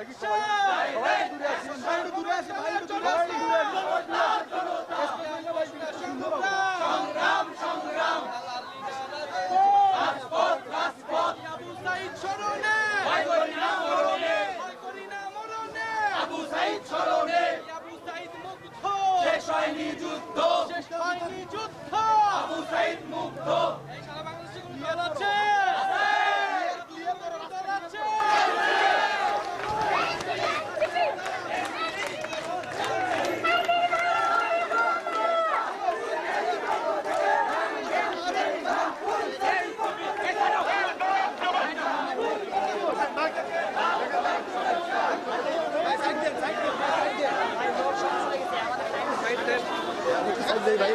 Action! ভাই